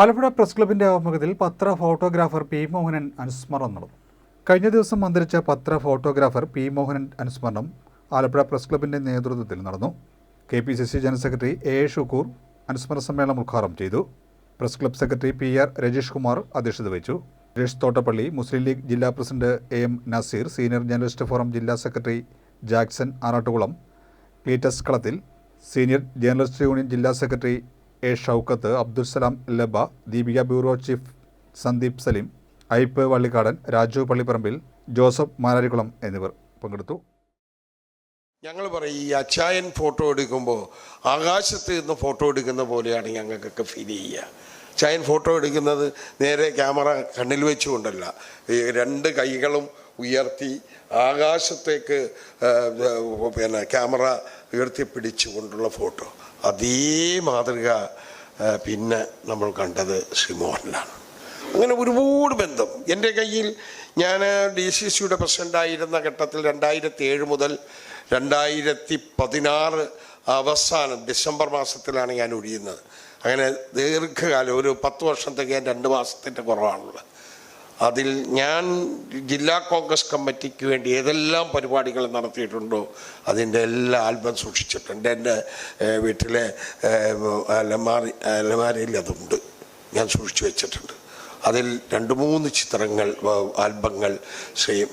Alappuzha press ക്ലബിന്റെ ആഭിമുഖ്യത്തിൽ പത്ര ഫോട്ടോഗ്രാഫർ പി മോഹനൻ അനുസ്മരണം നടന്നു. കഴിഞ്ഞ ദിവസം അന്തരിച്ച പത്ര ഫോട്ടോഗ്രാഫർ പി മോഹനൻ അനുസ്മരണം ആലപ്പുഴ പ്രസ് ക്ലബിന്റെ നേതൃത്വത്തിൽ നടന്നു. K P C C general secretary A Shukoor അനുസ്മരണ സമ്മേളനം ഉദ്ഘാടനം ചെയ്തു. Press club secretary P R Rajeesh Kumar അധ്യക്ഷത വഹിച്ചു. രജേഷ് തോട്ടപ്പള്ളി മുസ്ലിം ലീഗ് ജില്ലാ president A M Naseer senior journalist forum ജില്ലാ secretary Jackson Arattukulam Cletus Kalathil senior journalist union ജില്ലാ secretary A Shoukath Abdul Salam Laba Deepika bureau chief Sandeep Saleem Aipe Vallikkadan Raju Pallipparambil Joseph Mararikulam എന്നിവർ പങ്കെടുത്തു. ഞങ്ങൾ പറയും ഈ അച്ചായൻ photo എടുക്കുമ്പോൾ ആകാശത്ത് നിന്ന് ഫോട്ടോ എടുക്കുന്ന പോലെയാണ് ഞങ്ങൾക്കൊക്കെ ഫീൽ ചെയ്യുക. അച്ചായൻ ഫോട്ടോ എടുക്കുന്നത് നേരെ ക്യാമറ കണ്ണിൽ വെച്ചുകൊണ്ടല്ല. ഈ രണ്ട് കൈകളും ഉയർത്തി ആകാശത്തേക്ക് പിന്നെ ക്യാമറ ഉയർത്തി പിടിച്ചുകൊണ്ടുള്ള ഫോട്ടോ. അതേ മാതൃക പിന്നെ നമ്മൾ കണ്ടത് ശ്രീ മോഹനിലാണ് അങ്ങനെ ഒരുപാട് ബന്ധം. എന്റെ കയ്യിൽ ഞാൻ ഡി സി സിയുടെ പ്രസിഡന്റായിരുന്ന ഘട്ടത്തിൽ രണ്ടായിരത്തി ഏഴ് മുതൽ രണ്ടായിരത്തി പതിനാറ് അവസാനം ഡിസംബർ മാസത്തിലാണ് ഞാൻ ഒഴിയുന്നത്. അങ്ങനെ ദീർഘകാലം ഒരു പത്ത് വർഷത്തേക്ക് ഞാൻ രണ്ട് മാസത്തിന്റെ കുറവാണുള്ളത്. അതിൽ ഞാൻ ജില്ലാ കോൺഗ്രസ് കമ്മിറ്റിക്ക് വേണ്ടി ഏതെല്ലാം പരിപാടികൾ നടത്തിയിട്ടുണ്ടോ അതിന്റെ എല്ലാ ആൽബം സൂക്ഷിച്ചിട്ടുണ്ട്. എന്റെ വീട്ടിലെ അലമാറി അലമാരി അലമാരയിൽ അതുണ്ട്. ഞാൻ സൂക്ഷിച്ചു വെച്ചിട്ടുണ്ട്. അതിൽ രണ്ട് മൂന്ന് ചിത്രങ്ങൾ ആൽബങ്ങൾ ശ്രീ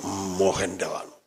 മോഹന്റെതാണ്